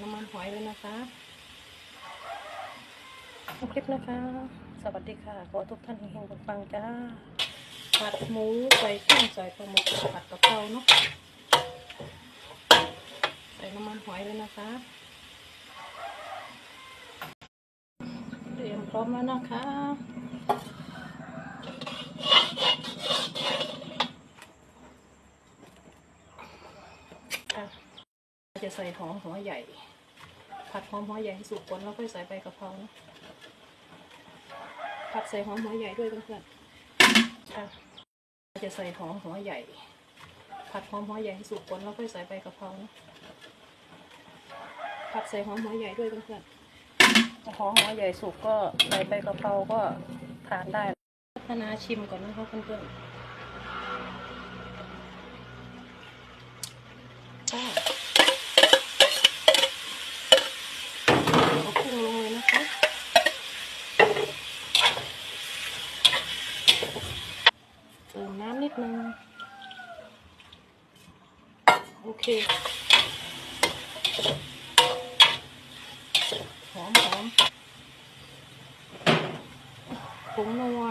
น้ำมันหอยเลยนะคะคลิปนะคะ สวัสดีค่ะ ขอทุกท่านเฮงๆปังๆจ้าผัดหมูใส่กุ้งใส่ปลาหมึกผัดกะเพราเนาะใส่น้ำมันหอยเลยนะคะเตรียมพร้อมแล้วนะคะค่ะจะใส่หอมหัวใหญ่ ผัดหอมหัวใหญ่ให้สุกก่อนแล้วค่อยใส่ใบกะเพรานะผัดใส่หอมหัวใหญ่ด้วยเพื่อนๆค่ะจะใส่หอมหัวใหญ่ ผัดหอมหัวใหญ่ให้สุกก่อนแล้วค่อยใส่ใบกะเพรานะผัดใส่หอมหัวใหญ่ด้วยเพื่อนๆหอมหัวใหญ่สุกก็ใส่ใบกะเพราก็ทานได้พัฒนาชิมก่อนนะคะเพื่อนๆค่ะ เอากุ้งลงเลยนะคะ เติมน้ำนิดนึง โอเคหอมหอมผงนัว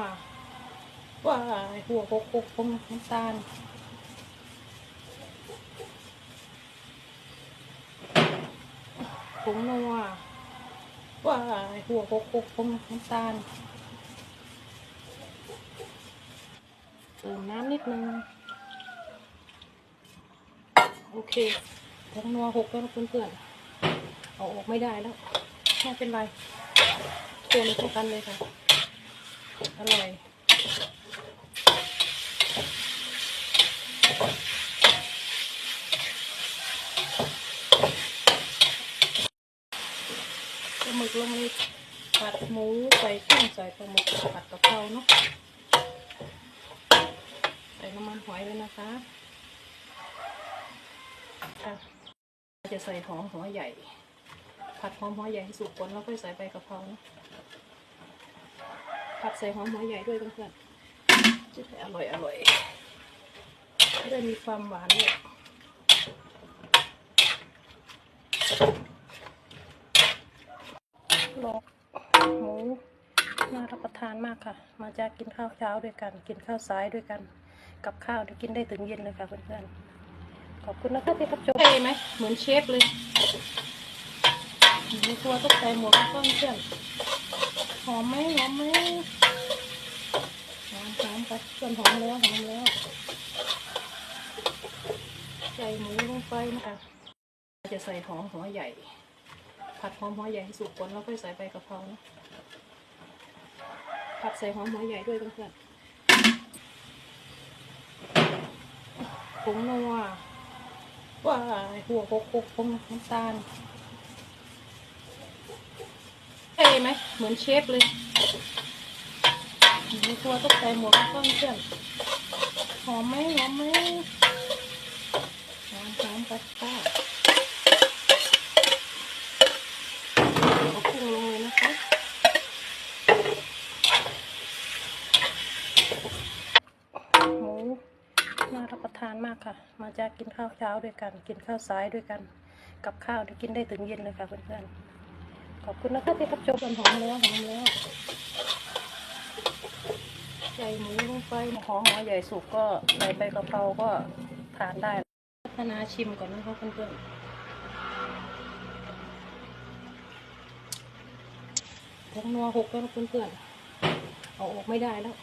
ว้ายหัวโคกโคกผงน้ำตาลผงนัวว้ายหัวโคกโคกผงน้ำตาลเติมน้ำนิดนึง โอเคผงนัวหกแล้วนะเพื่อนๆเอาออกไม่ได้แล้วไม่เป็นไรคนเข้ากันเลยค่ะ อร่อยปลาหมึกลงเลยผัดหมูใส่กุ้งใส่ปลาหมึกผัดกะเพราเนาะใส่น้ำมันหอยเลยนะคะ ค่ะจะใส่หอมหัวใหญ่ ผัดหอมหัวใหญ่ให้สุกก่อนแล้วค่อยใส่ใบกะเพรานาะผัดใส่หอมหัวใหญ่ด้วยเพื่อนๆจะได้อร่อยอร่อยจะได้มีความหวานด้วยลอกหมูน่ารับประทานมากค่ะ มาจากกินข้าวเช้าด้วยกัน กินข้าวสายด้วยกัน กับข้าวที่กินได้ถึงเย็นเลยค่ะเพื่อนๆ ขอบคุณนะคะที่รับชมใช่ไหมเหมือนเชฟเลยมีตัวตกใจหมวกกันต้นเพื่อนหอมไหมหอมไหมหอมหอมไปเพื่อนหอมแล้วหอมแล้วใส่หมูลงไปนะคะจะใส่หอมหัวใหญ่ ผัดหอมหัวใหญ่ให้สุกก่อนแล้วค่อยใส่ใบกะเพรานะผัดใส่หอมหัวใหญ่ด้วยเพื่อนๆผงนัว ว้ายหัวโคกโคกน้ำตาลใช่ไหมเหมือนเชฟเลยมีตัวตกใจหมวกต้นเพื่อนหอมไหมหอมไหมหอมหอมไปค่ะเอากุ้งลงเลยนะคะ หมูน่ารับประทานมาก ค่ะ มาจากกินข้าวเช้าด้วยกัน กินข้าวสายด้วยกัน กับข้าวที่กินได้ถึงเย็นเลยค่ะเพื่อนๆ ขอบคุณนะคะที่รับชมกันหอมแล้วหอมแล้วใส่หมูลงไปหอมหัวใหญ่สุกก็ใส่ใบกะเพราก็ทานได้พัฒนาชิมก่อนนะคะเพื่อนๆผงนัวหกแล้วเพื่อนๆเอาออกไม่ได้แล้ว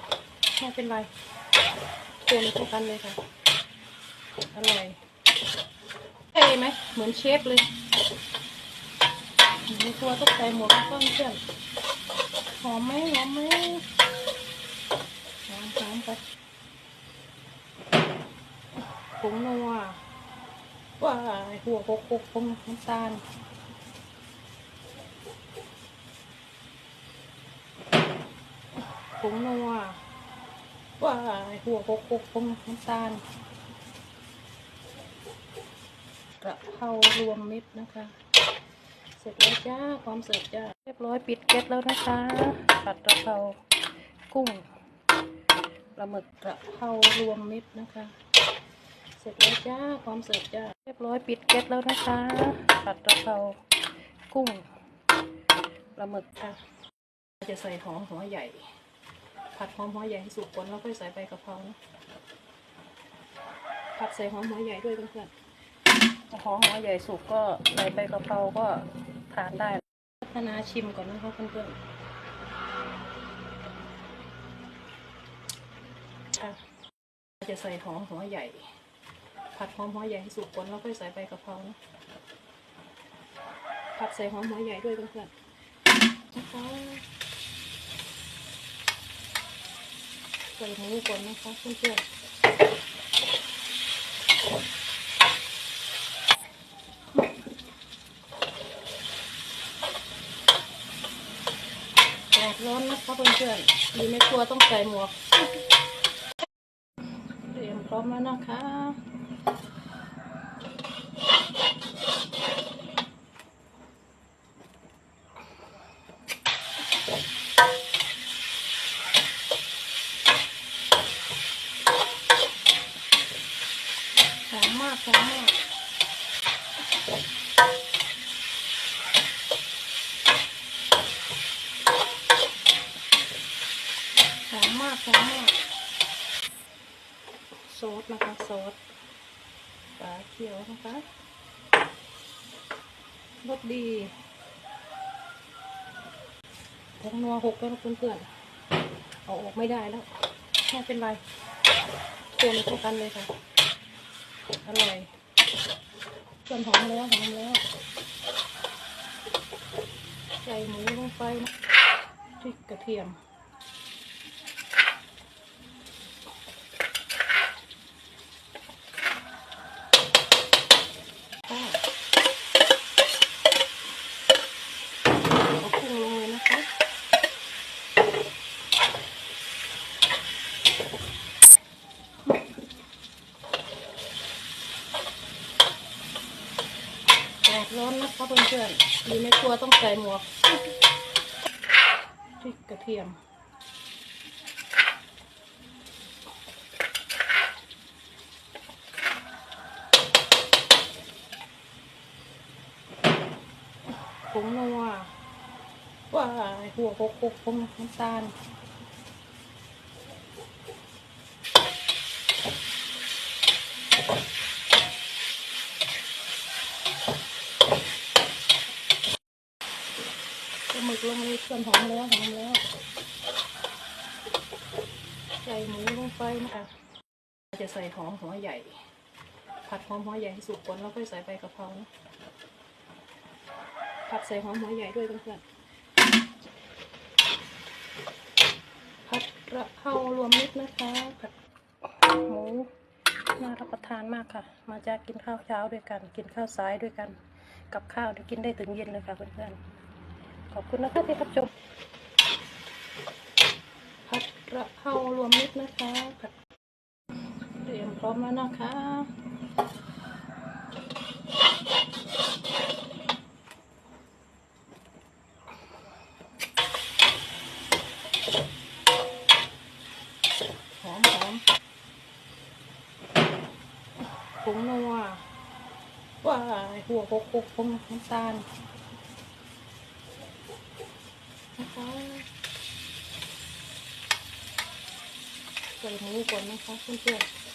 ไม่เป็นไรคนเข้ากันเลยค่ะ อร่อยใช่ไหมเหมือนเชฟเลยมีตัวตกใจหมวกต้นเพื่อนหอมไหมหอมไหมหอมหอมไปผงนัวว้ายหัวโคกโคกผงน้ำตาลผงนัวว้ายหัวโคกโคกผงน้ำตาล กระเพรารวมมิตรนะคะ เสร็จแล้วจ้าพร้อมเสิร์ฟจ้า เรียบร้อยปิดเก็ตแล้วนะคะผัดกระเพรากุ้งปลาหมึกกระเพรารวมมิตรนะคะ เสร็จแล้วจ้าพร้อมเสิร์ฟจ้า เรียบร้อยปิดเก็ตแล้วนะคะผัดกระเพรากุ้งปลาหมึกค่ะ จะใส่หอมหัวใหญ่ ผัดหอมหัวใหญ่ให้สุกก่อนแล้วค่อยใส่ใบกะเพรานะผัดใส่หอมหัวใหญ่ด้วยเพื่อนๆ หอมหัวใหญ่สุกก็ใส่ใบกะเพราก็ทานได้พัฒนาชิมก่อนนะคะเพื่อนๆค่ะจะใส่หอมหัวใหญ่ ผัดหอมหัวใหญ่ให้สุกก่อนแล้วค่อยใส่ใบกะเพรานะผัดใส่หอมหัวใหญ่ด้วยเพื่อนๆนะคะใส่หมูก่อนนะคะเพื่อนๆแดด ร้อนนะคะเพื่อนๆอยู่ในครัวต้องใส่หมวก เตรียมพร้อมแล้วนะคะ หอมมากหอมมากหอมมากหอมมาก ซอสนะคะซอสปลาเขียวนะคะรสดีผงนัวหกแล้วนะเพื่อนๆเอาออกไม่ได้แล้วไม่เป็นไรคนเข้ากันเลยค่ะ อร่อยส่วนหอมแล้วหอมแล้วใส่หมูลงไปนะพริกกระเทียมค่ะเอากุ้งลงเลยนะคะ แดดร้อนนะคะเพื่อนๆอยู่ ใส่หมวกพริกกระเทียม ผงนัวว้าหัวหกหกผงน้ำตาล ป ลาหมึกลงเลยเครื่องหอมแล้วหอมแล้วใส่หมูลงไปนะคะจะใส่หอมหัวใหญ่ ผัดหอมหัวใหญ่ให้สุกก่อนแล้วค่อยใส่ใบกะเพรานะผัดใส่หอมหัวใหญ่ด้วยเพื่อนๆผัดกระเพรารวมมิตรนะคะผัดหมูน่ารับประทานมากค่ะ มาจากกินข้าวเช้าด้วยกัน กินข้าวสายด้วยกัน กับข้าวที่กินได้ถึงเย็นเลยค่ะเพื่อนๆ ขอบคุณนะคะที่รับชมผัดกระเพรารวมมิตรนะคะผัดเตรียมพร้อมแล้วนะคะหอมหอมผงนัวว้ายหัวหกหกผงน้ำตาล นะคะใส่หมูก่อนนะคะเพื่อนๆ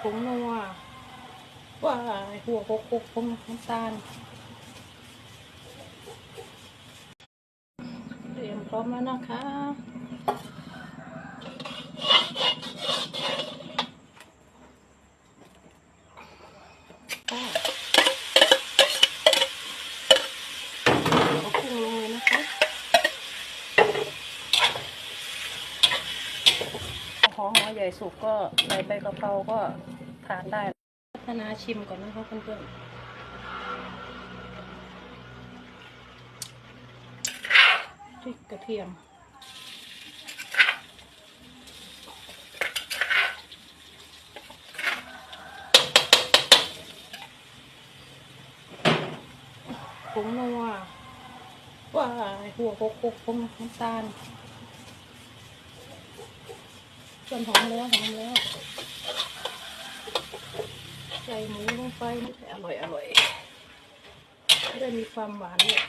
ผงนัวว้าหัวหกหกผงน้ำตาลเตรียมพร้อมแล้วนะคะเอากุ้งลงเลยนะคะห อมหัวใหญ่สุกก็ใส่ใบกะเพราก็ทานได้พัฒนาชิมก่อนนะคะเพื่อนๆพริกกระเทียม ผงนัวว้ายหัวหกหกผงน้ำตาล ส่วนหอมแล้วหอมแล้ว ใส่หมูลงไปอร่อยอร่อยได้มีความหวานเนี่ย